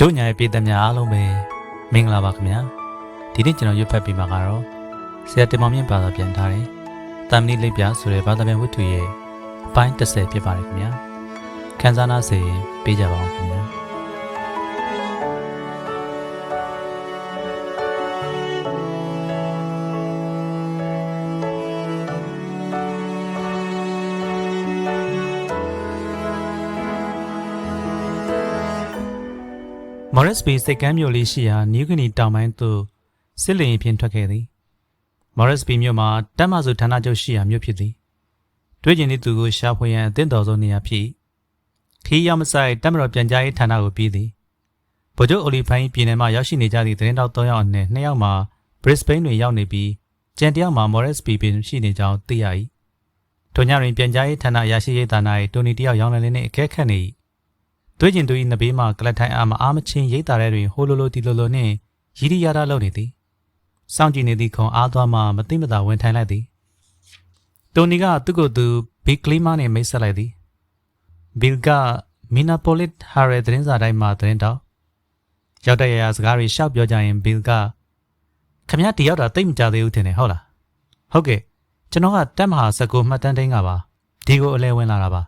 တို့ညာရဲ့ပြည်သက်များအားလုံးပဲမင်္ဂလာပါခင်ဗျာဒီနေ့ကျွန်တော်ရွတ်ဖတ်ပေးမှာကတော့ဆရာတင်မောင်မြင့်ဘာသာပြန်ထားတဲ့တမ်မဏိလိပ်ပြဆိုတဲ့ဘာသာပြန်ဝတ္ထုရဲ့အပိုင်း30ဖြစ်ပါတယ်ခင်ဗျာခန်းစားနာစေရင်ပေးကြပါအောင်ခင်ဗျာ မော်ရစ်ဘီစိတ်ကမ်းမြို့လေးရှိရာနယူးဂနီတောင်ပိုင်းသို့စစ်လင်ဖြင့်ထွက်ခဲ့သည်မော်ရစ်ဘီမြို့မှာတပ်မစုဌာနချုပ်ရှိရာမြို့ဖြစ်သည်တွေ့ကျင်သည့်သူကိုရှာဖွေရန်အသင့်တော်ဆုံးနေရာဖြစ်ခီးရောက်မဆိုင်တပ်မတော်ပြန်ကြားရေးဌာနကိုပြီးသည်ဗိုလ်ချုပ်အိုလီဖိုင်းပြည်နယ်မှာရောက်ရှိနေကြသည့်သတင်းတောက်၃ယောက်အနက်၂ယောက်မှာဘရစ်ဘိန်းတွင်ရောက်နေပြီးကျန်တစ်ယောက်မှာမော်ရစ်ဘီပင်ရှိနေကြောင်းသိရ၏ထိုညတွင်ပြန်ကြားရေးဌာနရရှိရေးဌာန၏တိုနီတစ်ယောက်ရောင်းလည်လင်းနှင့်အကဲခတ်နေ၏ တွေ့ကျင်သူ၏နဘေးမှကလတ်ထိုင်အားမအားမချင်းရိတ်တာတဲ့တွင်ဟိုလိုလိုတီလိုလိုနှင့်ရီရီယာတာလုပ်နေသည်စောင့်ကြည့်နေသည့်ခုံအားသွားမှမသိမသာဝင်ထိုင်လိုက်သည်တိုနီကသူ့ကိုယ်သူဘီကလီမာနှင့်မိတ်ဆက်လိုက်သည်ဘီလ်ကမီနာပိုလစ်ဟာရဲသတင်းစာတိုင်းမှသတင်းတောက်ရောက်တဲ့ရရာစကားတွေရှောက်ပြောကြရင်ဘီလ်ကခမရတယောက်တာတိတ်မကြသေးဘူးထင်တယ်ဟုတ်လားဟုတ်ကဲ့ကျွန်တော်ကတက်မဟာစကူမှတ်တမ်းတိုင်းကပါဒီကိုအလဲဝင်လာတာပါ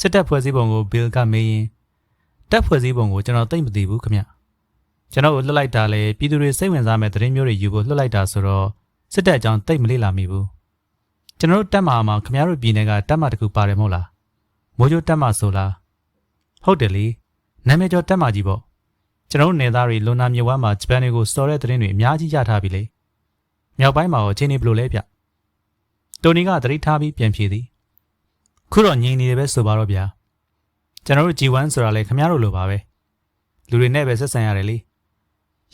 စစ်တပ်ဖွဲ့စည်းပုံကိုဘီလ်ကမေးရင်တပ်ဖွဲ့စည်းပုံကိုကျွန်တော်သိမ့်မသိဘူးခမရကျွန်တော်ကိုလွတ်လိုက်တာလေပြည်သူတွေစိတ်ဝင်စားမဲ့သတင်းမျိုးတွေယူဖို့လွတ်လိုက်တာဆိုတော့စစ်တပ်အကြောင်းသိမ့်မလေ့လာမိဘူးကျွန်တော်တို့တက်မဟာမှာခမရတို့ပြည်နယ်ကတက်မတစ်ခုပါတယ်မဟုတ်လားမိုးချိုးတက်မဆိုလားဟုတ်တယ်လေနာမည်ကျော်တက်မကြီးပေါ့ကျွန်တော်တို့နယ်သားတွေလွန်နာမြဝမ်းမှာဂျပန်တွေကိုစော်တဲ့သတင်းတွေအများကြီးရထားပြီလေမြောက်ပိုင်းမှာရောချင်းနေဘလို့လဲဗျတိုနီကသတိထားပြီးပြန်ဖြေသည် ခုတော့ငြိမ်နေတယ်ပဲဆိုပါတော့ဗျာကျွန်တော်တို့ G1 ဆိုတာလေခမရတို့လိုပါပဲလူတွေနဲ့ပဲဆက်ဆံရတယ်လေ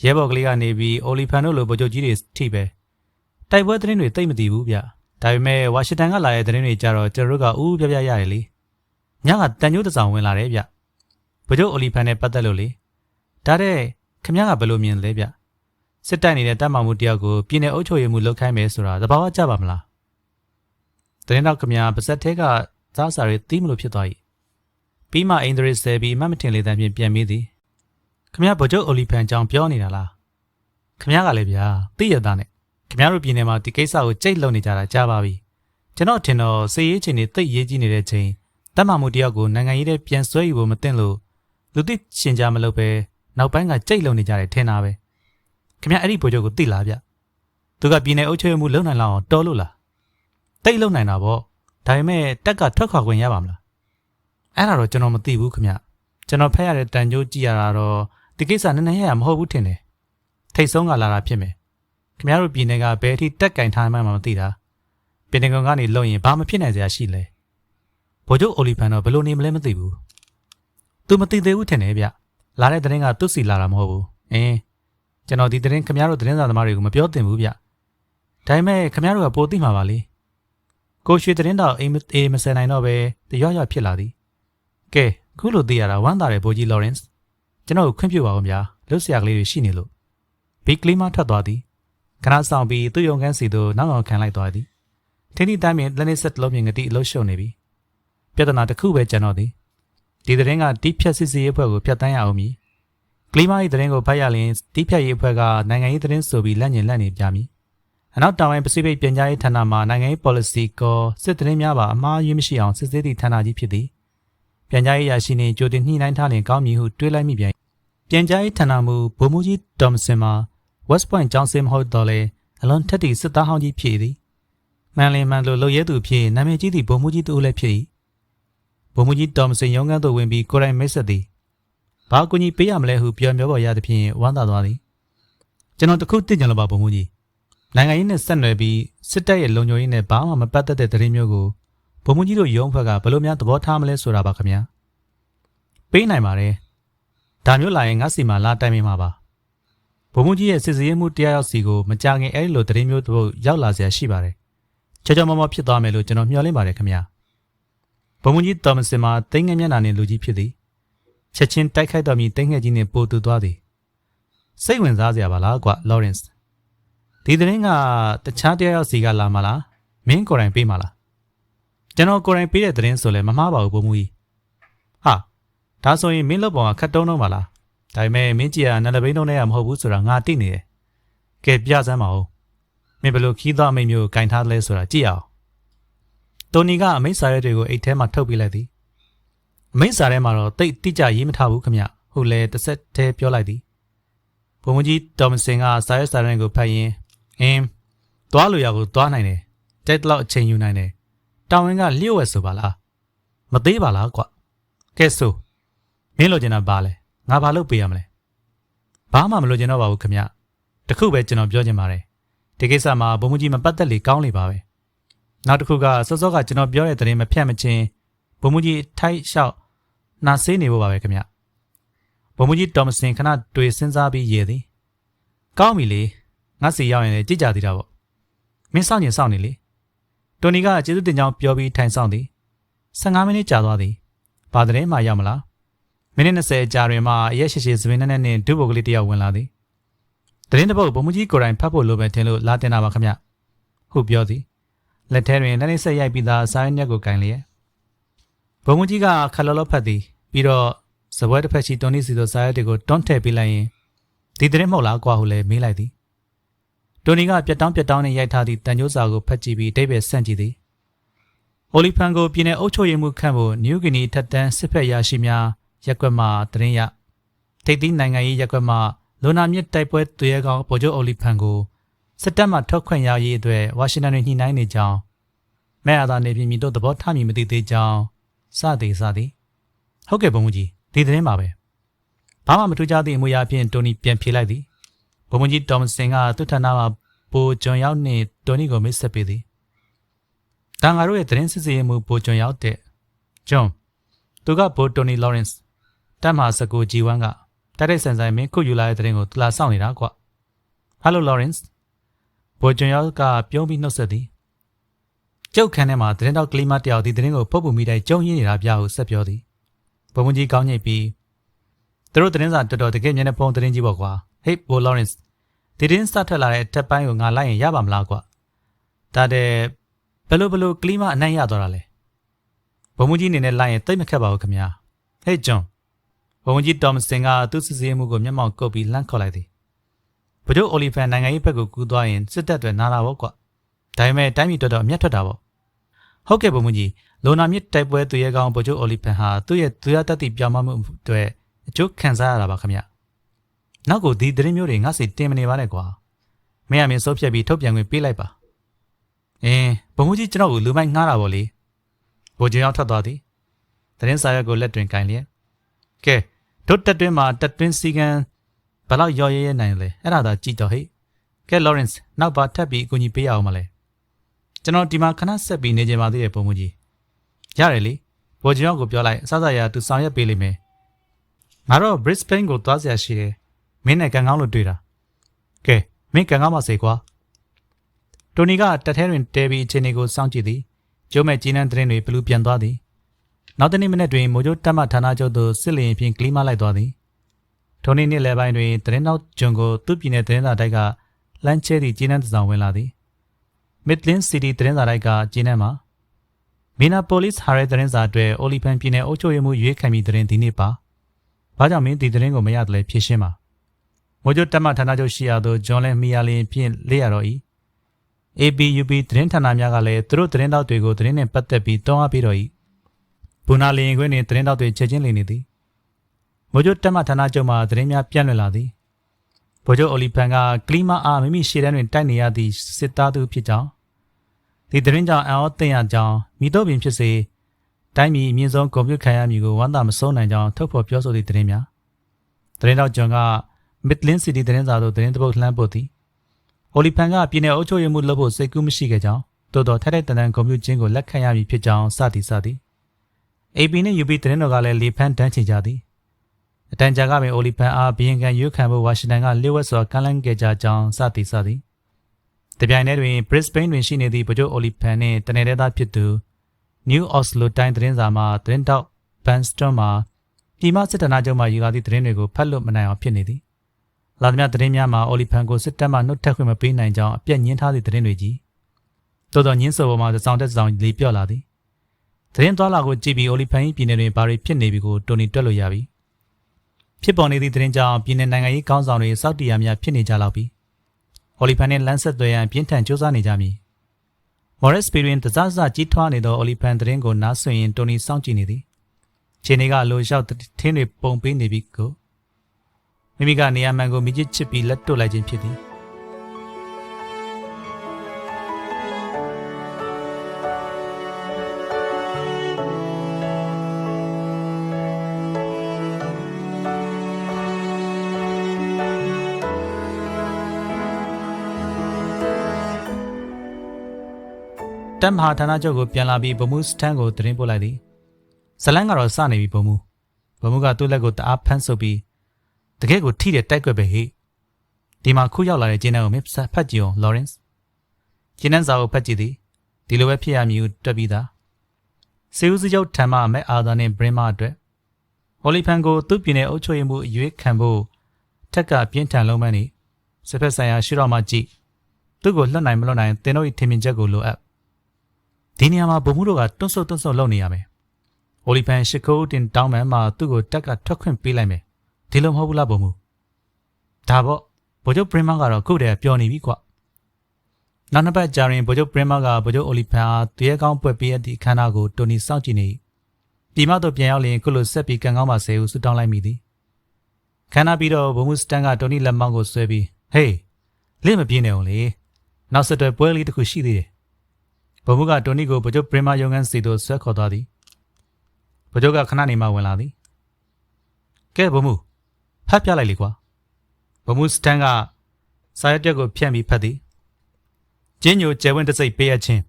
ရဲဘော်ကလေးကနေပြီးအိုလီဖန်တို့လိုဗိုလ်ချုပ်ကြီးတွေထိပဲတိုက်ပွဲသတင်းတွေသိမ့်မသိဘူးဗျဒါပေမဲ့ဝါရှင်တန်ကလာတဲ့သတင်းတွေကြတော့ကျွန်တော်တို့ကဥပြပြရတယ်လေညကတန်ညိုးတစောင်ဝင်လာတယ်ဗျဗိုလ်ချုပ်အိုလီဖန်နဲ့ပတ်သက်လို့လေဒါတဲ့ခမရကဘယ်လိုမြင်လဲဗျစစ်တိုက်နေတဲ့တပ်မမှုတယောက်ကိုပြည်내အုပ်ချုပ်ရေးမှုလုပ်ခိုင်းမယ်ဆိုတာသဘာဝကျပါမလားသတင်းတော့ခမရပါဇက်ထဲက သားစာတွေတီးမလို့ဖြစ်သွား၏ပြီးမှအင်ဒရစ်ဆဲပြီးအမှတ်မထင်လေတဲ့ဖြင့်ပြန်မေးသည်ခမရဗိုလ်ချုပ်အိုလီဖန်ကြောင့်ပြောနေတာလားခမရကလည်းဗျာသိရသားနဲ့ခမရတို့ပြည်နယ်မှာဒီကိစ္စကိုကြိတ်လုံနေကြတာကြားပါပြီကျွန်တော်ထင်တော့စေရေးချင်းတွေတိတ်ရေးကြီးနေတဲ့ချိန်တပ်မမှုတယောက်ကိုနိုင်ငံရေးတဲ့ပြန်ဆွဲယူဖို့မသင့်လို့လူသိရှင်ကြမလုပ်ပဲနောက်ပိုင်းကကြိတ်လုံနေကြတယ်ထင်တာပဲခင်ဗျအဲ့ဒီဗိုလ်ချုပ်ကိုသိလားဗျသူကပြည်နယ်အုပ်ချုပ်ရေးမှုလုံနိုင်လောက်အောင်တော်လို့လားတိတ်လုံနိုင်တာပေါ့ ဒါပေမဲ့တက်ကထွက်ခွာခွင့်ရပါမလားအဲ့ဒါတော့ကျွန်တော်မသိဘူးခင်ဗျကျွန်တော်ဖက်ရတဲ့တန်ကြိုးကြည့်ရတာတော့ဒီကိစ္စနည်းနည်းရရမဟုတ်ဘူးထင်တယ်ထိတ်ဆုံးကလာတာဖြစ်မယ်ခင်ဗျားတို့ပြည်နယ်ကဘယ်အထိတက်ကင်ထားမှန်းမသိတာပြည်နယ်ကောင်ကနေလုံရင်ဘာမှဖြစ်နိုင်စရာရှိလဲဗိုလ်ချုပ်အိုလီဖန်တော့ဘယ်လိုနေမလဲမသိဘူးသူမသိသေးဘူးထင်တယ်ဗျလာတဲ့သတင်းကသူ့စီလာတာမဟုတ်ဘူးအင်းကျွန်တော်ဒီသတင်းခင်ဗျားတို့သတင်းစာသမားတွေကိုမပြောသင့်ဘူးဗျဒါပေမဲ့ခင်ဗျားတို့ကပိုသိမှာပါလေ ကိုရွှေသတင်းတော်အိမ်အေးမဆန်နိုင်တော့ပဲတရွရွဖြစ်လာသည်ကဲခုလိုသိရတာဝမ်းသာတယ်ဘိုးကြီးလော်ရန့်စ်ကျွန်တော်ကိုခွင့်ပြုပါဦးဗျာလှုပ်ဆရာကလေးတွေရှိနေလို့ဘီကလီမထွက်သွားသည်ခဏဆောင်ပြီးသူ့ရုံခန်းစီသို့နောက်အောင်ခံလိုက်သွားသည်ထင်းဒီတိုင်းပင်လက်နေဆက်လုံးမြင်ကတိအလို့ရှုံနေပြီပြဿနာတစ်ခုပဲကျန်တော့သည်ဒီသတင်းကတိဖြတ်စစ်စီရေးအဖွဲ့ကိုဖျက်တမ်းရအောင်မည်ကလီမာ၏သတင်းကိုဖတ်ရရင်တိဖြတ်ရေးအဖွဲ့ကနိုင်ငံရေးသတင်းဆိုပြီးလက်ညင်လက်နေပြမည် အနောက်တောင်ပိုင်းပစိဖိတ်ပြန်ကြားရေးဌာနမှနိုင်ငံရေး policy ကောစစ်သတင်းများပါအမှားယွင်းမရှိအောင်စစ်ဆေးသည့်ဌာနကြီးဖြစ်သည်ပြန်ကြားရေးရရှိနေကြိုတင်ညှိနှိုင်းထားလင်ကောင်းမည်ဟုတွေးလိုက်မိပြန်ပြန်ကြားရေးဌာနမှဗိုလ်မှူးကြီးဒေါ်မစင်မှာ West Point ကျောင်းစင်မဟုတ်တော့လေအလွန်ထက်သည့်စစ်သားဟောင်းကြီးဖြစ်သည်မှန်လင်မှန်လို့လှုပ်ရဲသူဖြစ်နာမည်ကြီးသည့်ဗိုလ်မှူးကြီးတူလည်းဖြစ်၏ဗိုလ်မှူးကြီးဒေါ်မစင်ရုံးခန်းသို့ဝင်ပြီးကိုယ်တိုင်မိတ်ဆက်သည်ဘာအကူကြီးပေးရမလဲဟုပြောပြောပေါ်ရသဖြင့်ဝမ်းသာသွားသည်ကျွန်တော်တခုသိကြလို့ပါဗိုလ်မှူးကြီး နိုင်ငံရေးနဲ့ဆက်နွယ်ပြီးစစ်တပ်ရဲ့လုံခြုံရေးနဲ့ဘာမှမပတ်သက်တဲ့သတင်းမျိုးကိုဗိုလ်မှူးကြီးတို့ရုံးဘက်ကဘယ်လိုများသဘောထားမလဲဆိုတာပါခင်ဗျာပေးနိုင်ပါတယ်ဒါမျိုးလာရင်ငါစီမှာလာတိုင်မိမှာပါဗိုလ်မှူးကြီးရဲ့စစ်စရေးမှုတရားရောက်စီကိုမကြခင်အဲ့ဒီလိုသတင်းမျိုးတို့ရောက်လာเสียရှိပါတယ်ချောချောမောမောဖြစ်သွားမယ်လို့ကျွန်တော်မျှော်လင့်ပါတယ်ခင်ဗျာဗိုလ်မှူးကြီးတော်မစင်မှာတိတ်ငယ်မျက်နှာနဲ့လူကြီးဖြစ်သည်ချက်ချင်းတိုက်ခိုက်တော်မူတိတ်ငယ်ကြီးနဲ့ပိုတူသွားသည်စိတ်ဝင်စားစရာပါလားကွာလော်ရန့်စ် ဒီသတင်းကတခြားတရားရောက်စီကလာမလားမင်းကိုယ်တိုင်ပေးမလားကျွန်တော်ကိုယ်တိုင်ပေးတဲ့သတင်းဆိုလဲမမှားပါဘူးဘုံမူကြီးဟာဒါဆိုရင်မင်းလုပ်ပေါ်ကခတ်တုံးတော့ပါလားဒါပေမဲ့မင်းကြီးကနလဘိန်းလုံးနဲ့ကမဟုတ်ဘူးဆိုတာငါသိနေတယ်ကဲပြစမ်းပါဦးမင်းဘယ်လိုခီးသားအမိတ်မျိုးကိုကင်ထားသလဲဆိုတာကြည့်အောင်တိုနီကအမိတ်စာရွက်တွေကိုအိတ်ထဲမှာထုတ်ပြလိုက်သည်အမိတ်စာထဲမှာတော့တိတ်တိကျရေးမထားဘူးခမဟုတ်လဲတစ်ဆက်တည်းပြောလိုက်သည်ဘုံမကြီးတော်မစင်ကစာရွက်စာတမ်းကိုဖတ်ရင်း အင်းသွားလို့ရကိုသွားနိုင်တယ်တက်တော့အချိန်ယူနိုင်တယ်တောင်ဝင်ကလျှို့ဝဲဆိုပါလားမသေးပါလားကွကဲဆိုမင်းလိုချင်တာဘာလဲငါဘာလုပ်ပေးရမလဲဘာမှမလိုချင်တော့ပါဘူးခမတခုပဲကျွန်တော်ပြောချင်ပါတယ်ဒီကိစ္စမှာဘုံမကြီးမပတ်သက်လေကောင်းလေပါပဲနောက်တစ်ခုကစောစောကကျွန်တော်ပြောတဲ့သတင်းမဖြတ်မချင်းဘုံမကြီးထိုက်လျှောက်နာဆေးနေဖို့ပါပဲခမဘုံမကြီးတော်မစင်ခဏတွေ့စဉ်းစားပြီးရေသည်ကောင်းပြီလေ ငါစီရောက်ရင်လည်းကြည်ကြသေးတာပေါ့မင်းစောင့်ရင်စောင့်နေလေတိုနီကကျေးဇူးတင်ကြောင်းပြောပြီးထိုင်ဆောင်သည်15မိနစ်ကြာသွားသည်ဘာတဲ့မှရောက်မလားမိနစ်20ကြာတွင်မှအရက်ရှိရှိစပင်းနဲ့နဲ့ဒုဘုတ်ကလေးတယောက်ဝင်လာသည်တရင်တပုတ်ဘုံမကြီးကိုယ်တိုင်ဖတ်ဖို့လိုပဲထင်လို့လာတင်တာပါခမဟုတ်ပြောသည်လက်ထဲတွင်လက်နှိပ်ဆက်ရိုက်ပြီးသားစာရင်းညက်ကိုကင်လျက်ဘုံမကြီးကခလောလောဖတ်သည်ပြီးတော့စပွဲတစ်ဖက်ရှိတွန်နီစီတို့စာရွက်တွေကိုတွန်းထည့်ပေးလိုက်ရင်ဒီတရင်မဟုတ်လားကွာဟုလည်းမေးလိုက်သည် တိုနီကပြက်တောင်းပြက်တောင်းနဲ့ရိုက်ထားသည့်တန်ကြိုးစာကိုဖတ်ကြည့်ပြီးတိတ်ပဲဆန့်ကြည့်သည်။အိုလီဖန်ကိုပြည်내အုပ်ချုပ်ရေးမှူးခန့်ဖို့နယူးဂီနီထက်တန်းစစ်ဖက်ရရှိများရက်ကွက်မှတရင်ရထိပ်သီးနိုင်ငံရေးရက်ကွက်မှလွန်နာမြစ်တိုက်ပွဲသူရဲကောင်းဗိုလ်ချုပ်အိုလီဖန်ကိုစစ်တပ်မှထုတ်ခွင့်ရရေးအတွက်ဝါရှင်တန်တွင်ညှိနှိုင်းနေကြောင်းမဲအာသာနေပြည်ပြည်တို့သဘောထားမည်မသိသေးကြောင်းစသည်စသည်ဟုတ်ကဲ့ဘုံကြီးဒီသတင်းပါပဲဘာမှမထူးခြားသည့်အမူအရာဖြင့်တိုနီပြန်ဖြေလိုက်သည် ဘုံမကြီးတော်မစင်ကသူ့ဌာနမှာပိုဂျွန်ရောက်နေတိုနီကိုမိတ်ဆက်ပေးသည်။တန်ငါတို့ရဲ့သတင်းစစ်စေးမှုပိုဂျွန်ရောက်တဲ့ဂျွန်သူကဘိုတိုနီလော်ရန့်စ်တက်မှာစကူဂျီဝမ်ကတိုက်တဲ့ဆန်ဆိုင်မင်းခုယူလာတဲ့သတင်းကိုသူလာစောင့်နေတာကွ။ Hello Lawrence ဘိုဂျွန်ရောက်ကပြုံးပြီးနှုတ်ဆက်သည်။ကျုပ်ခန်းထဲမှာသတင်းတော့ကလီမတ်တယောက်ဒီသတင်းကိုဖုတ်ပူမိတိုင်းကြုံရင်းနေတာပြဟုဆက်ပြောသည်။ဘုံမကြီးကောင်းညိတ်ပြီးသူတို့သတင်းစာတော်တော်တကယ်မျက်နှာဖုံးသတင်းကြီးပေါ့ကွာ။ Hey ဘိုလော်ရန့်စ်ဒီတင်းစထွက်လာတဲ့အထက်ပိုင်းကိုငါလိုက်ရင်ရပါမလားကွာဒါတဲ့ဘယ်လိုဘယ်လိုကလီးမအနိုင်ရသွားတာလဲဘုံမကြီးအနေနဲ့လိုက်ရင်တိတ်မခက်ပါဘူးခင်ဗျာဟေးဂျွန်ဘုံမကြီးတော်မစင်ကသူ့စစ်စေးမှုကိုမျက်မှောက်ကုပ်ပြီးလှမ်းခေါ်လိုက်သည်ဘဒုအိုလီဖန်နိုင်ငံရေးဘက်ကိုကူးသွားရင်စစ်တပ်တွေနားလာပေါ့ကွာဒါပေမဲ့တိုင်းပြည်တော်တော်အမျက်ထွက်တာပေါ့ဟုတ်ကဲ့ဘုံမကြီးလိုနာမြစ်တိုက်ပွဲသူရဲကောင်းဗိုလ်ချုပ်အိုလီဖန်ဟာသူ့ရဲ့သူရတတ်သည့်ပြောင်းမမှုအတွက်အကျိုးခံစားရတာပါခင်ဗျာ နောက်ကိုဒီသတင်းမျိုးတွေငါစီတင်မနေပါနဲ့ကွာမင်းအမင်းစိုးဖြတ်ပြီးထုတ်ပြန်ခွင့်ပေးလိုက်ပါအင်းဘုံမကြီးကျွန်တော်ကိုလူမိုက်ငှားတာပေါ့လေဘိုးကျင်းရောက်ထွက်သွားသည်သတင်းစာရွက်ကိုလက်တွင်ကင်လျက်ကဲတို့တက်တွင်းမှာတက်တွင်းစီကံဘလောက်ရော်ရဲရဲနိုင်လဲအဲ့ဒါသာကြည့်တော့ဟိကဲလော်ရန့်စ်နောက်ပါထပ်ပြီးအကူအညီပေးရအောင်မလဲကျွန်တော်ဒီမှာခဏဆက်ပြီးနေကြပါသေးတယ်ဘုံမကြီးရတယ်လေဘိုးကျင်းကိုပြောလိုက်အစစအရာသူဆောင်ရွက်ပေးလိမ့်မယ်ငါတော့ Brisbane ကိုသွားစရာရှိတယ် မင်းနဲ့ကန်ကောင်းလို့တွေ့တာကဲမင်းကန်ကောင်းပါစေကွာတိုနီကတထဲတွင်တဲပြီးအချိန်ကိုစောင့်ကြည့်သည်ကျိုးမဲ့ကြီးနှန်းသတင်းတွေဘလူးပြန်သွားသည်နောက်တနေ့မနေ့တွင်မိုးကြိုးတက်မှဌာနချုပ်သို့စစ်လျင်ဖြင့်ကလီမလိုက်သွားသည်ထိုနေ့နေ့လယ်ပိုင်းတွင်သတင်းနောက်ဂျွန်ကိုသူ့ပြည်နယ်သတင်းစာတိုက်ကလမ်းချဲသည့်ကြီးနှန်းတစောင်ဝင်လာသည်မစ်လင်းစီတီသတင်းစာတိုက်ကကြီးနှန်းမှာမီနာပိုလစ်ဟာရဲသတင်းစာအတွက်အိုလီဖန်ပြည်နယ်အုပ်ချုပ်ရေးမှူးရွေးခံပြီးသတင်းဒီနေ့ပါ။ဘာကြောင့်မင်းဒီသတင်းကိုမရတယ်လဲဖြေရှင်းပါ။ မိုးကျတက်မှဌာနချုပ်ရှိရာသို့ဂျွန်လဲမီယာလင်ဖြင့်လေ့ရတော့၏။ APUP သတင်းဌာနများကလည်းသူတို့သတင်းတောက်တွေကိုသတင်းနဲ့ပတ်သက်ပြီးတောင်းအားပေးတော့၏။ဘူနာလင်ခွင်းတွင်သတင်းတောက်တွေချက်ချင်းလည်နေသည်။မိုးကျတက်မှဌာနချုပ်မှသတင်းများပြန့်လွင့်လာသည်။ဗိုလ်ချုပ်အိုလီဖန်ကကလီမာအားမိမိရှေ့တန်းတွင်တိုက်နေရသည့်စစ်သားသူဖြစ်ကြောင်းဒီသတင်းကြောင့်အံ့ဩသင့်ရကြောင်းမိတို့ပင်ဖြစ်စေတိုင်းပြည်အမြင့်ဆုံးကွန်ပျူတာခံရမည်ကိုဝမ်းသာမစိုးနိုင်ကြောင်းထုတ်ဖော်ပြောဆိုသည့်သတင်းများသတင်းတောက်ဂျွန်က မစ်လင်းစီတီသတင်းစာသို့သတင်းတပုတ်လှမ်းပို့သည်။အိုလီဖန်ကပြည်내အုပ်ချုပ်ရေးမှူးလုပ်ဖို့စိတ်ကူးမရှိခဲ့ကြောင်းတိုးတော်ထိုက်တဲ့တန်တန်ကွန်ပျူတာချင်းကိုလက်ခံရမည်ဖြစ်ကြောင်းစသည်စသည်။ AP နဲ့ UP သတင်းတော်ကလည်းလေဖန်တန်းချကြသည်။အတန်ကြာကပင်အိုလီဖန်အားဘီယင်ကန်ရွေးခံဖို့ဝါရှင်တန်ကလျှို့ဝှက်စွာကမ်းလှမ်းခဲ့ကြကြောင်းစသည်စသည်။တပြိုင်တည်းတွင် Brisbane တွင်ရှိနေသည့်ဗကြိုအိုလီဖန်နှင့်တနေသေးသားဖြစ်သူ New Oslo Times သတင်းစာမှသတင်းတောက် Banston မှာပြည်မစစ်တနာချုပ်မှယူလာသည့်သတင်းတွေကိုဖတ်လို့မနိုင်အောင်ဖြစ်နေသည် လာသမျှသတင်းများမှာအော်လီဖန်ကိုစစ်တပ်မှနှုတ်ထက်ခွင့်မပေးနိုင်ကြောင်းအပြက်ညှင်းထားသည့်သတင်းတွေကြီးတော်တော်ညင်းစော်ပေါ်မှာစောင်းတက်စောင်းလေပြော့လာသည်သတင်းသွားလာကိုကြည့်ပြီးအိုလီဖန်၏ပြည်နယ်တွင်ဘာတွေဖြစ်နေပြီကိုတိုနီတွက်လို့ရပြီဖြစ်ပေါ်နေသည့်သတင်းကြောင့်ပြည်နယ်နိုင်ငံရေးခေါင်းဆောင်တွေစောက်တရားများဖြစ်နေကြလောက်ပြီအိုလီဖန်နှင့်လမ်းဆက်သွယ်ရန်ပြင်းထန်ကြိုးစားနေကြမည်မော်ရက်စပီရင်တစစကြီးထွားနေသောအိုလီဖန်သတင်းကိုနားဆွင်ရင်တိုနီစောင့်ကြည့်နေသည်ခြေနေကအလိုလျှောက်ထင်းတွေပုံပေးနေပြီကို မိမိကနေရာမှန်ကိုမိချစ်ချစ်ပြီးလက်တွတ်လိုက်ခြင်းဖြစ်သည်တမ်ဟာဌာနချုပ်ကိုပြန်လာပြီးဗမှုစတန်ကိုသတင်းပို့လိုက်သည်ဇလန်းကတော့စနေပြီဗမှုဗမှုကသူ့လက်ကိုတအားဖမ်းဆုပ်ပြီး တကယ်ကိုထိတဲ့တိုက်ကွက်ပဲဟိဒီမှာခုရောက်လာတဲ့ကျင်းတန်းကိုမစ်ဖတ်ကြည့်အောင်လော်ရန့်စ်ကျင်းတန်းစာကိုဖတ်ကြည့်သည်ဒီလိုပဲဖြစ်ရမည်ဟုတွက်ပြီးသားစေဦးစချုပ်ထံမှမဲအာသာနဲ့ဘရင်မာအတွက်ဟော်လီဖန်ကိုသူ့ပြည်နယ်အုပ်ချုပ်ရေးမှုအရွေးခံဖို့ထက်ကပြင်းထန်လုံးမန်းနေစစ်ဖက်ဆိုင်ရာရှိတော်မှကြည့်သူ့ကိုလွတ်နိုင်မလွတ်နိုင်တင်တို့၏ထင်မြင်ချက်ကိုလိုအပ်ဒီနေရာမှာဗိုလ်မှူးတို့ကတွန့်ဆုတ်တွန့်ဆုတ်လုပ်နေရမယ်။အိုလီဖန်ရှစ်ခိုးတင်တောင်းမှန်မှာသူ့ကိုတက်ကထွက်ခွင့်ပေးလိုက်မယ်။ ဒီလိုမဟုတ်ဘူးလားဗိုလ်မှူး။ဒါပေါ့ဗိုလ်ချုပ်ပရင်မာကတော့ခုတည်းပျော်နေပြီကွ။နောက်နှစ်ပတ်ကြာရင်ဗိုလ်ချုပ်ပရင်မာကဗိုလ်ချုပ်အိုလီဖန်အားတရေကောင်းပွက်ပေးတဲ့အခမ်းအနားကိုတိုနီစောင့်ကြည့်နေ။ဒီမှတော့ပြန်ရောက်ရင်ခုလိုဆက်ပြီးကံကောင်းပါစေဟုဆုတောင်းလိုက်မိသည်။ခန္ဓာပြီးတော့ဗိုလ်မှူးစတန်ကတိုနီလက်မောင်းကိုဆွဲပြီးဟေးလင့်မပြေးနေအောင်လေ။နောက်ဆက်တွဲပွဲလေးတစ်ခုရှိသေးတယ်ဗိုလ်မှူးကတိုနီကိုဗိုလ်ချုပ်ပရင်မာယုံငန်းစီသို့ဆွဲခေါ်သွားသည်ဗိုလ်ချုပ်ကခဏနေမှဝင်လာသည်ကဲဗိုလ်မှူး ဖတ်ပြလိုက်လေကွာဗိုလ်မှူးစတန်ကစာရွက်တက်ကိုဖြန့်ပြီးဖတ်သည်ကျင်းညိုကျဲဝင်းတစိတ်ပေးရချင်း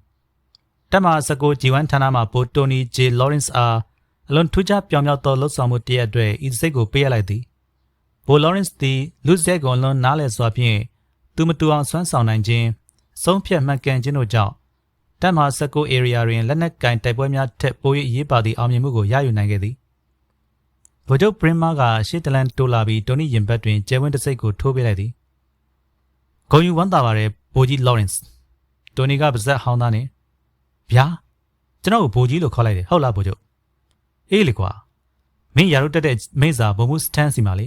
တက်မစကိုဂျီဝမ်ဌာနမှပိုတိုနီဂျေလော်ရန့်စ်အားအလွန်ထူးခြားပြောင်မြောက်သောလှုပ်ဆောင်မှုတရက်အတွက်ဤစိတ်ကိုပေးရလိုက်သည်ဘိုလော်ရန့်စ်သည်လူဇက်ကွန်လွန်နားလဲစွာဖြင့်သူမတူအောင်ဆွမ်းဆောင်နိုင်ခြင်းဆုံးဖြတ်မှန်ကန်ခြင်းတို့ကြောင့်တပ်မ19 area တွင်လက်နက်ကင်တိုက်ပွဲများထက်ပို၍အရေးပါသည့်အောင်မြင်မှုကိုရယူနိုင်ခဲ့သည် ဗိုလ်ချုပ်ပရင်မာကရှေ့တလန်တိုးလာပြီးတိုနီရင်ဘတ်တွင်ကျဲဝင်းတစိတ်ကိုထိုးပေးလိုက်သည်ဂုံယူဝမ်းသာပါတယ်ဘိုကြီးလော်ရန့်စ်တိုနီကပါဇက်ဟောင်းသားနဲ့ဗျာကျွန်တော်ကိုဘိုကြီးလို့ခေါ်လိုက်တယ်ဟုတ်လားဗိုလ်ချုပ်အေးလေကွာမင်းရာတို့တက်တဲ့မိစာဘုံမှုစတန်စီမှာလေ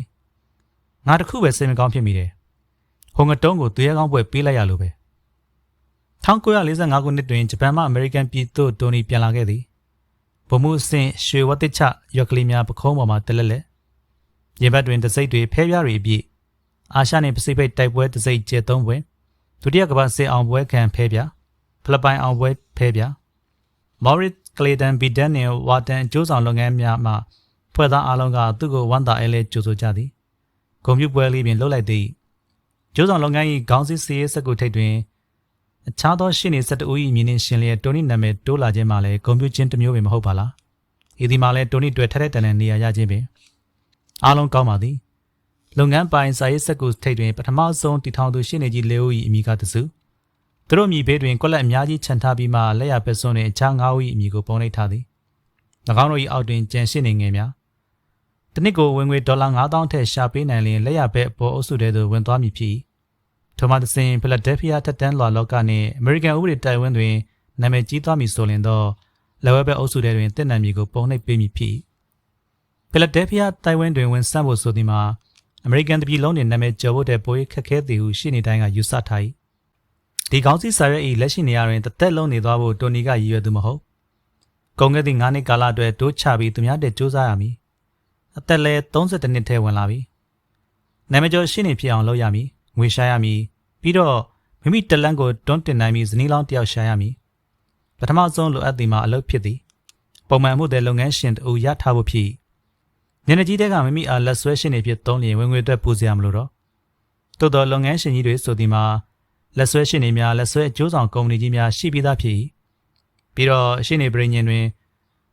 ငါတခုပဲစိတ်မကောင်းဖြစ်မိတယ်ဟိုငတုံးကိုသူရဲကောင်းပွဲပေးလိုက်ရလို့ပဲ1945ခုနှစ်တွင်ဂျပန်မှအမေရိကန်ပြည်သို့တိုနီပြန်လာခဲ့သည် ဗမှုအဆင့်ရွှေဝတ်တချရွက်ကလေးများပခုံးပေါ်မှတလက်လက်ရေဘတ်တွင်တစိမ့်တွေဖဲပြားတွေအပြည့်အာရှနှင့်ပစိဖိတ်တိုက်ပွဲတစိမ့်ကျဲသုံးပွဲဒုတိယကမ္ဘာစစ်အောင်ပွဲခံဖဲပြားဖိလစ်ပိုင်အောင်ပွဲဖဲပြားမော်ရစ်ကလေတန်ဘီဒန်နှင့်ဝါတန်အကျိုးဆောင်လုပ်ငန်းများမှဖွဲ့သားအလုံးကသူ့ကိုဝန်တာအဲလဲကြိုဆိုကြသည်ဂုံပြပွဲလေးပင်လှုပ်လိုက်သည်ကျိုးဆောင်လုပ်ငန်း၏ခေါင်းစည်းစည်းရေးစက်ကူထိပ်တွင် အခြားသောရှင်းနေဆက်တူ၏မြင်နေရှင်လျက်တိုနီနာမည်တိုးလာခြင်းမှလည်းဂုံပြူချင်းတစ်မျိုးပင်မဟုတ်ပါလားဤဒီမှာလည်းတိုနီတွေ့ထက်တဲ့တန်တဲ့နေရာရခြင်းပင်အားလုံးကောင်းပါသည်လုပ်ငန်းပိုင်စာရေးစက်ကူထိပ်တွင်ပထမဆုံးတည်ထောင်သူရှင်းနေကြီးလေအို၏အမိကတစုသူတို့အမိဘေးတွင်ကွက်လက်အများကြီးခြံထားပြီးမှလက်ရပက်စွန်းနှင့်အခြားငါးဦး၏အမိကိုပုံလိုက်ထားသည်၎င်းတို့၏အောက်တွင်ကြံရှင်းနေငယ်များတနစ်ကိုဝင်ငွေဒေါ်လာ9000ထက်ရှာပေးနိုင်ရင်လက်ရဘက်အပေါ်အုပ်စုတဲသို့ဝင်သွားမည်ဖြစ်၏ ထိုမှသစဉ်ဖိလာဒဲဖီးယားထက်တန်းလွာလောကနှင့်အမေရိကန်ဥပဒေတိုင်ဝမ်တွင်နာမည်ကြီးသွားမည်ဆိုလျှင်တော့လက်ဝဲဘက်အုပ်စုထဲတွင်တင့်နံမည်ကိုပုံနှိပ်ပေးမည်ဖြစ်ဖိလာဒဲဖီးယားတိုင်ဝမ်တွင်ဝင်ဆန့်ဖို့ဆိုသည်မှာအမေရိကန်တပြည်လုံးတွင်နာမည်ကျော်ဖို့တဲ့ပိုးခက်ခဲသည်ဟုရှင်းနေတိုင်းကယူဆထား၏ဒီကောင်းစီစာရွက်၏လက်ရှိနေရာတွင်တသက်လုံးနေသွားဖို့တိုနီကရည်ရွယ်သူမဟုတ်ကုန်ခဲ့သည့်9နှစ်ကာလအတွက်တိုးချပြီးသူများတဲ့စူးစမ်းရမည်အသက်လည်း32နှစ်ထဲဝင်လာပြီနာမည်ကျော်ရှင်းနေဖြစ်အောင်လုပ်ရမည် ငွေရှာရမည်ပြီးတော့မိမိတလန်းကိုတွန်းတင်နိုင်ပြီးဇနီးလောင်းတယောက်ရှာရမည်ပထမဆုံးလိုအပ်သည်မှာအလုပ်ဖြစ်သည်ပုံမှန်မှုတဲ့လုပ်ငန်းရှင်တူရထားဖို့ဖြစ်ညနေကြီးတဲ့ကမိမိအားလက်ဆွဲရှင်နေဖြစ်သုံးလျင်ဝင်ငွေအတွက်ပူစရာမလိုတော့သို့တော်လုပ်ငန်းရှင်ကြီးတွေဆိုဒီမှာလက်ဆွဲရှင်တွေများလက်ဆွဲအကျိုးဆောင်ကုမ္ပဏီကြီးများရှိပြီးသားဖြစ်ပြီးတော့ရှင်နေပြည်ညင်တွင်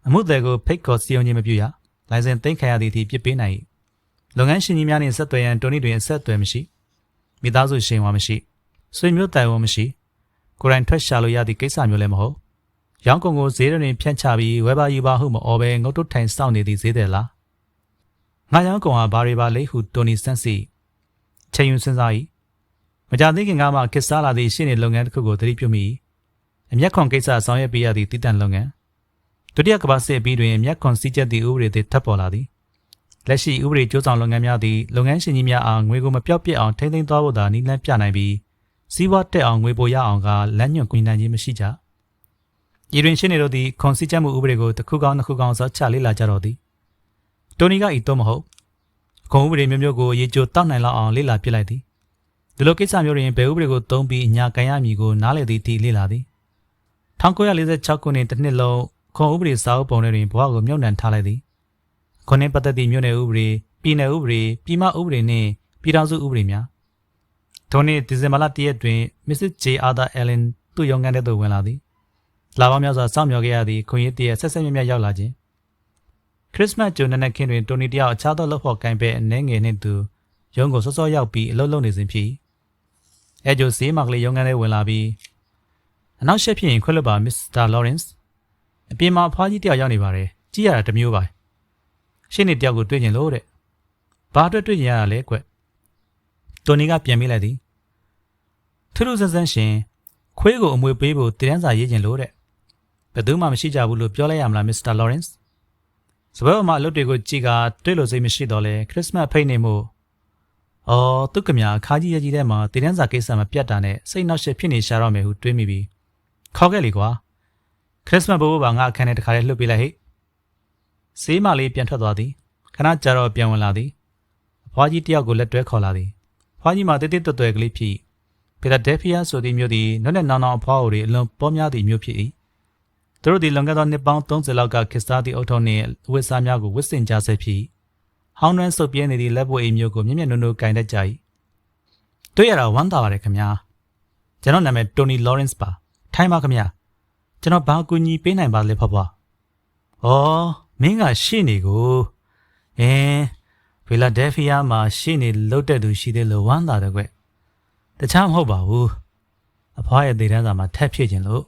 အမှုသည်ကိုဖိတ်ခေါ်စီယုံခြင်းမပြုရလိုင်စင်သိမ်းခံရသည့်အထိပြစ်ပေးနိုင်လုပ်ငန်းရှင်ကြီးများနှင့်ဆက်သွယ်ရန်တိုနီတွင်အဆက်အသွယ်မရှိ မိသားစုရှင်ဝါမရှိဆွေမျိုးတိုင်ဝမရှိကိုယ်တိုင်ထွက်ရှာလို့ရသည့်ကိစ္စမျိုးလည်းမဟုတ်ရောင်းကုန်ကိုဈေးတွင်ဖြန့်ချပြီးဝယ်ပါယူပါဟုမအော်ပဲငုတ်တုတ်ထိုင်စောင့်နေသည့်ဈေးတယ်လားငါရောင်းကုန်ဟာဘာတွေပါလဲဟုတိုနီဆန့်စီချိန်ယူစဉ်းစား၏မကြသေးခင်ကမှခစ်စားလာသည့်ရှင်းနေလုပ်ငန်းတစ်ခုကိုသတိပြုမိအမျက်ခွန်ကိစ္စဆောင်ရွက်ပေးရသည့်တည်တံ့လုပ်ငန်းဒုတိယကမ္ဘာစစ်အပြီးတွင်အမျက်ခွန်စည်းချက်သည့်ဥပဒေတွေထပ်ပေါ်လာသည် လက်ရှိဥပဒေကြိုးဆောင်လုပ်ငန်းများသည်လုပ်ငန်းရှင်ကြီးများအားငွေကိုမပြော့ပြစ်အောင်ထိန်းသိမ်းသွားဖို့သာနည်းလမ်းပြနိုင်ပြီးစီးပွားတက်အောင်ငွေပိုရအောင်ကလမ်းညွှန်ကွင်းနိုင်ခြင်းမရှိကြ။ဤတွင်ရှင်းနေတို့သည်ခွန်စည်းချက်မှုဥပဒေကိုတစ်ခုကောင်းတစ်ခုကောင်းစောချလေ့လာကြတော့သည်။တိုနီကဤတော့မဟုတ်ခွန်ဥပဒေမျိုးမျိုးကိုရေကြိုတောက်နိုင်လောက်အောင်လေ့လာပြလိုက်သည်။ဒီလိုကိစ္စမျိုးတွင်ဘယ်ဥပဒေကိုသုံးပြီးအညာကန်ရမည်ကိုနားလည်သည့်အထိလေ့လာသည်။1946ခုနှစ်တစ်နှစ်လုံးခွန်ဥပဒေစာအုပ်ပုံထဲတွင်ဘဝကိုမြုပ်နှံထားလိုက်သည်။ ခွန်နှင့်ပတ်သက်သည့်မြို့နယ်ဥပဒေပြည်နယ်ဥပဒေပြည်မဥပဒေနှင့်ပြည်ထောင်စုဥပဒေများထိုနေ့ဒီဇင်ဘာလ1ရက်တွင် Mrs. J. Arthur Allen သူ့ရုံးခန်းထဲသို့ဝင်လာသည်။လာပေါင်းများစွာစောင့်မျှော်ခဲ့ရသည့်ခွန်ရည်တည်းဆက်ဆက်မြတ်မြတ်ရောက်လာခြင်းခရစ်စမတ်ဂျိုနနက်ခင်းတွင်တိုနီတယောက်အခြားသောလက်ဖော်ကိုင်ပဲအနေငယ်နှင့်သူရုံးကိုစောစောရောက်ပြီးအလုပ်လုပ်နေစဉ်ဖြစ်။အဲဂျိုစီးမကလေးရုံးခန်းထဲဝင်လာပြီးအနောက်ရှက်ဖြစ်ရင်ခွက်လွတ်ပါမစ္စတာလော်ရန့်စ်အပြင်မှာအဖွားကြီးတယောက်ရောက်နေပါတယ်။ကြည့်ရတာတစ်မျိုးပါ။ ရှင်းနေတယောက်ကိုတွေ့ကျင်လို့တဲ့။ဘာအတွက်တွေ့ကျင်ရတာလဲကွ။တိုနီကပြန်မိလိုက်သည်။ထူးထူးဆန်းဆန်းရှင်ခွေးကိုအမွေပေးဖို့တည်တန်းစာရေးကျင်လို့တဲ့။ဘယ်သူမှမရှိကြဘူးလို့ပြောလိုက်ရမလားမစ္စတာလော်ရန့်စ်။စပယ်မှာအလုပ်တွေကိုကြည့်ကတွေ့လို့စိတ်မရှိတော့လဲခရစ်စမတ်ဖိတ်နေမှု။အော်သူကမြအခါကြီးရကြီးထဲမှာတည်တန်းစာကိစ္စမပြတ်တာနဲ့စိတ်နှောက်ရှက်ဖြစ်နေရှာတော့မယ်ဟုတွေးမိပြီးခေါ်ခဲ့လေကွာ။ခရစ်စမတ်ဘိုးဘဘာငါအခန်းထဲတခါလေးလှုပ်ပေးလိုက်ဟိ။ ဆေးမလေးပြန်ထွက်သွားသည်။ခဏကြာတော့ပြန်ဝင်လာသည်။အဖွားကြီးတယောက်ကိုလက်တွဲခေါ်လာသည်။ဖွားကြီးမှာတိတိတွတ်တွဲကလေးဖြစ်ဖီလာဒဲဖီးယားဆိုသည့်မြို့သည်နွက်နဲ့နောင်နောင်အဖွားအိုတွေအလွန်ပေါများသည့်မြို့ဖြစ်၏။သူတို့သည်လွန်ခဲ့သောနှစ်ပေါင်း30လောက်ကခစ်စားသည့်အုတ်ထုံနှင့်ဝစ်စားများကိုဝစ်စင်ကြဆဲဖြစ်။ဟောင်းနှန်းဆုပ်ပြဲနေသည့်လက်ပွေအိမ်မျိုးကိုမြင့်မြတ်နုံနုံကင်တတ်ကြ၏။တွေ့ရတာဝမ်းသာပါတယ်ခင်ဗျာ။ကျွန်တော်နာမည်တိုနီလော်ရန့်စ်ပါ။ထိုင်းပါခင်ဗျာ။ကျွန်တော်ဘာအကူအညီပေးနိုင်ပါလဲဖွားဖွား။အော် မင်းကရှေ့နေကိုအင်းဖီလာဒဲဖီးယားမှာရှေ့နေလုတ်တဲ့သူရှိသေးလို့ဝမ်းသာတယ်ကွ။တခြားမဟုတ်ပါဘူး။အဖွားရဲ့ဒေသစာမှာထက်ဖြစ်ခြင်းလို့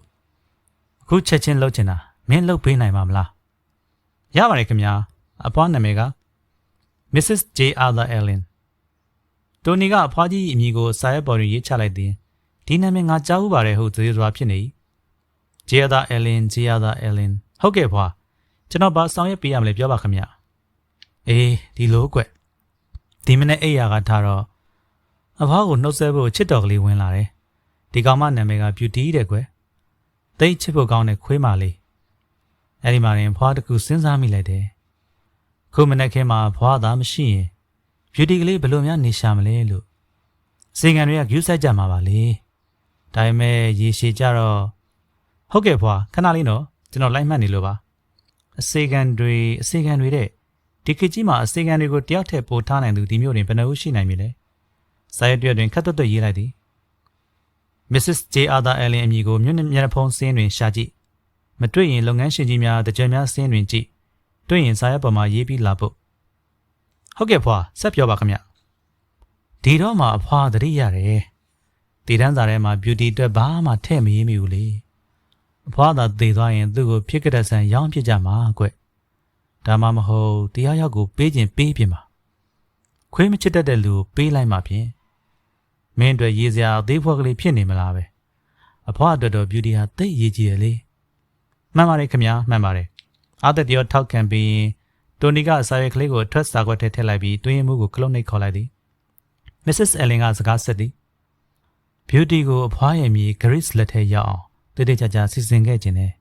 အခုချက်ချင်းလှုပ်ချင်တာမင်းလှုပ်ပေးနိုင်မှာမလား။ရပါတယ်ခင်ဗျာ။အဖွားနာမည်က Mrs. J. Arthur Allen တိုနီကအဖွားကြီးအမည်ကိုစာရွက်ပေါ်တွင်ရေးချလိုက်သည်ဒီနာမည်ငါကြားဘူးပါတယ်ဟုသေစွာဖြစ်နေ၏ဂျီယာသာအယ်လင်ဂျီယာသာအယ်လင်ဟုတ်ကဲ့ဖွာ ကျွန်တော်ဘာဆောင်ရွက်ပေးရမလဲပြောပါခင်ဗျအေးဒီလိုကွဒီမနေ့အိယာကထားတော့အဖွားကိုနှုတ်ဆက်ဖို့ချစ်တော်ကလေးဝင်လာတယ်ဒီကောင်မနာမည်က beauty တဲ့ကွတိတ်ချစ်ဖို့ကောင်းတဲ့ခွေးမလေးအဲ့ဒီမှာရင်ဖွားတကူစဉ်းစားမိလိုက်တယ်ခုမနေ့ခင်းမှာဖွားသားမရှိရင် beauty ကလေးဘယ်လိုများနေရှာမလဲလို့စေကန်တွေက view ဆိုင်ကြမှာပါလေဒါပေမဲ့ရေရှည်ကြတော့ဟုတ်ကဲ့ဖွာခဏလေးနော်ကျွန်တော်လိုက်မှတ်နေလို့ပါ အစေကန်တွေအစေကန်တွေတဲ့ဒီခေတ်ကြီးမှာအစေကန်တွေကိုတယောက်ထည့်ပို့ထားနိုင်သူဒီမျိုးတွင်ဘယ်နှဦးရှိနိုင်မလဲစာရွက်တွင်ခတ်သွက်သွက်ရေးလိုက်သည် Mrs. J. Arthur Allen အမည်ကိုမြို့မျက်နှာဖုံးစင်းတွင်ရှာကြည့်မတွေ့ရင်လုပ်ငန်းရှင်ကြီးများတကြံများစင်းတွင်ကြည့်တွေ့ရင်စာရွက်ပေါ်မှာရေးပြီးလာဖို့ဟုတ်ကဲ့ဖွာဆက်ပြောပါခင်ဗျဒီတော့မှအဖွာသတိရတယ်တည်တန်းစာထဲမှာ beauty အတွက်ဘာမှထည့်မရေးမိဘူးလေ အဖွာသာတည်သွားရင်သူ့ကိုဖြစ်ကြတဲ့ဆန်ရောင်းဖြစ်ကြမှာကွဒါမှမဟုတ်တရားရောက်ကိုပေးခြင်းပေးပြင်ပါခွေးမချစ်တတ်တဲ့လူကိုပေးလိုက်မှဖြင့်မင်းတို့ရေးစရာသေးဖွက်ကလေးဖြစ်နေမလားပဲအဖွာအတွက်တော့ beauty ဟာတိတ်ရေးကြည့်ရလေမှန်ပါတယ်ခင်ဗျာမှန်ပါတယ်အားသက်တရောထောက်ခံပြီးတိုနီကအစာရွက်ကလေးကိုအထွက်စာခွက်ထဲထည့်လိုက်ပြီးတွင်းရင်မှုကိုကလုံးနှိပ်ခေါ်လိုက်သည် Mrs. Allen ကစကားဆက်သည် Beauty ကိုအဖွားရဲ့မြေ Grace လက်ထဲရောက်အောင် တိတိကျကျစီစဉ်ခဲ့ခြင်းနဲ့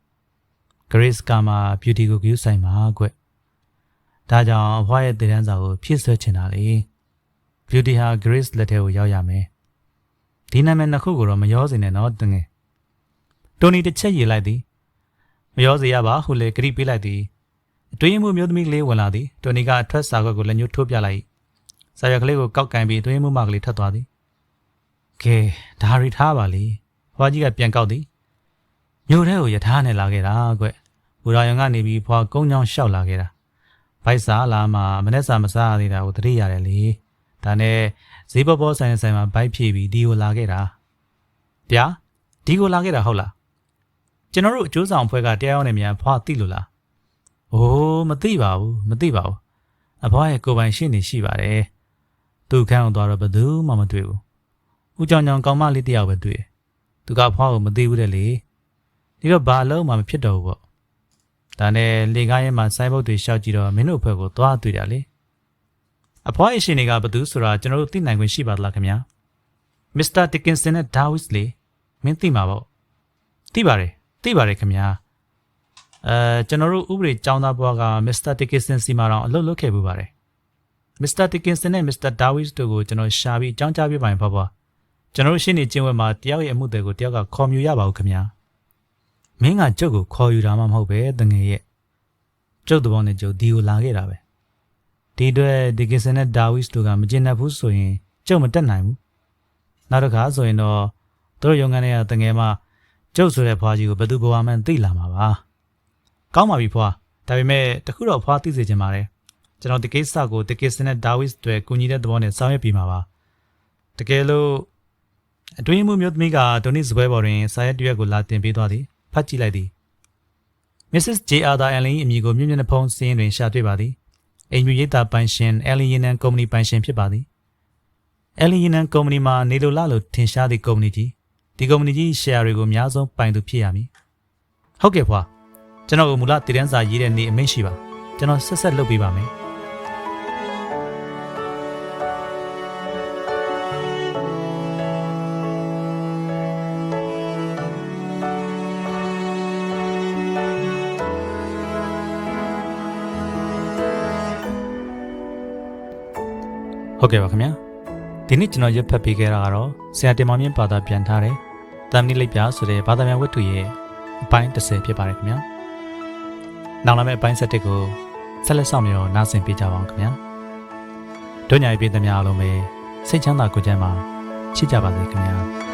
Grace ကမှ Beauty ကိုကြည့်ဆိုင်မှာကွဒါကြောင့်အဖွားရဲ့တည်တန်းစာကိုဖြည့်ဆွဲချင်တာလေ Beauty ဟာ Grace လက်ထဲကိုရောက်ရမယ်ဒီနာမည်နှစ်ခုကိုတော့မရောစင်နဲ့တော့တငယ်တိုနီတစ်ချက်ရေးလိုက်သည်မရောစေရပါဟုလေဂရိပေးလိုက်သည်အတွင်းမှုမျိုးသမီးကလေးဝင်လာသည်တိုနီကအထွက်စာခွက်ကိုလက်ညှိုးထိုးပြလိုက်စာရွက်ကလေးကိုကောက်ကင်ပြီးအတွင်းမှုမကလေးထပ်သွားသည်ကဲဒါရီထားပါလေဖွားကြီးကပြန်ကောက်သည် မြို့ထဲကိုယထာနဲ့လာခဲ့တာကွဘူရာယံကနေပြီးဖွားကုန်းချောင်းလျှောက်လာခဲ့တာဗိုက်စာလာမှမနေ့စာမစားရသေးတာကိုတတိရတယ်လေဒါနဲ့ဈေးပေါ်ပေါ်ဆိုင်ဆိုင်မှာဗိုက်ဖြည့်ပြီးဒီကိုလာခဲ့တာဗျာဒီကိုလာခဲ့တာဟုတ်လားကျွန်တော်တို့အကျိုးဆောင်ဖွဲ့ကတရားရောက်နေမြန်ဖွားသိလို့လား။အိုးမသိပါဘူးမသိပါဘူး။အဖွားရဲ့ကိုယ်ပိုင်ရှင်းနေရှိပါတယ်။သူ့ခန်းကိုသွားတော့ဘယ်သူမှမတွေ့ဘူး။ဦးကြောင်ကြောင်ကောင်မလေးတယောက်ပဲတွေ့တယ်။သူကအဖွားကိုမသိဘူးတဲ့လေ။ ဒီတော့ဘာအလုံးမှမဖြစ်တော့ဘူးပေါ့။ဒါနဲ့လေကားရဲမှာစိုင်းဘုတ်တွေရှောက်ကြည့်တော့မင်းတို့ဘက်ကိုသွားတွေ့တာလေအဖွားအရှင်တွေကဘသူဆိုတာကျွန်တော်တို့သိနိုင်ခွင့်ရှိပါသလားခင်ဗျာမစ္စတာဒစ်ကင်ဆန်နဲ့ဒါဝစ်လေမင်းသိမှာပေါ့သိပါတယ်သိပါတယ်ခင်ဗျာအဲကျွန်တော်တို့ဥပဒေကျောင်းသားဘွားကမစ္စတာဒစ်ကင်ဆန်စီမှာတော့အလုပ်လုပ်ခဲ့ပူပါတယ်မစ္စတာဒစ်ကင်ဆန်နဲ့မစ္စတာဒါဝစ်တို့ကိုကျွန်တော်ရှာပြီးအကြောင်းကြားပြပါရင်ဘွားဘွားကျွန်တော်တို့ရှင်းနေကျင်းဝဲမှာတယောက်ရဲ့အမှုတွေကိုတယောက်ကခေါ်မြူရပါဦးခင်ဗျာ မင်းကကျုပ်ကိုခေါ်ယူတာမှမဟုတ်ပဲတငယ်ရဲ့ကျုပ်သဘောနဲ့ကျုပ်ဒီကိုလာခဲ့တာပဲဒီအတွက်ဒီကင်ဆန်နဲ့ဒါဝစ်တို့ကမကျင်တတ်ဘူးဆိုရင်ကျုပ်မတက်နိုင်ဘူးနောက်တစ်ခါဆိုရင်တော့သူတို့ရုံးခန်းထဲကတငယ်မကျုပ်ဆိုတဲ့ဖွားကြီးကိုဘယ်သူဘဝမှန်းသိလာမှာပါကောင်းပါပြီဖွားဒါပေမဲ့တခုတော့ဖွားသိစေချင်ပါတယ်ကျွန်တော်ဒီကိစ္စကိုဒီကင်ဆန်နဲ့ဒါဝစ်တွေကူညီတဲ့သဘောနဲ့ဆောင်ရွက်ပြီးမှာပါတကယ်လို့အတွင်းမှုမျိုးသမီးကဒိုနစ်စပွဲပေါ်တွင်စာရက်တရွက်ကိုလာတင်ပေးသွားသည် ဖတ်ကြည့်လိုက်သည် Mrs. J. Arthur Allen ၏အမည်ကိုမြင့်မြတ်ဖုံးစင်းတွင်ရှာတွေ့ပါသည်အိမ်မြူရိပ်သာပိုင်ရှင်အယ်လီယန်နန်ကုမ္ပဏီပိုင်ရှင်ဖြစ်ပါသည်အယ်လီယန်နန်ကုမ္ပဏီမှာနေလိုလာလို့ထင်ရှားသည့်ကုမ္ပဏီကြီးဒီကုမ္ပဏီကြီးရှယ်ယာတွေကိုအများဆုံးပိုင်သူဖြစ်ရမည်ဟုတ်ကဲ့ဖွာကျွန်တော်ကမူလတည်တန်းစာရေးတဲ့နေ့အမိန့်ရှိပါကျွန်တော်ဆက်ဆက်လုပ်ပေးပါမယ် ဟုတ်ကဲ့ပါခင်ဗျာဒီနေ့ကျွန်တော်ရွတ်ဖတ်ပေးခဲ့တာကတော့ဆရာတင်မောင်မြင့်ဘာသာပြန်ထားတဲ့တမ်နီလိပ်ပြဆိုတဲ့ဘာသာပြန်ဝတ္ထုရဲ့အပိုင်း30ဖြစ်ပါတယ်ခင်ဗျာနောက်လာမယ့်အပိုင်း7ကိုဆက်လက်ဆောင်မြော်နားဆင်ပေးကြပါအောင်ခင်ဗျာတို့ညာရေးပြည်သူများအားလုံးပဲစိတ်ချမ်းသာကိုယ်ကျန်းမာချစ်ကြပါစေခင်ဗျာ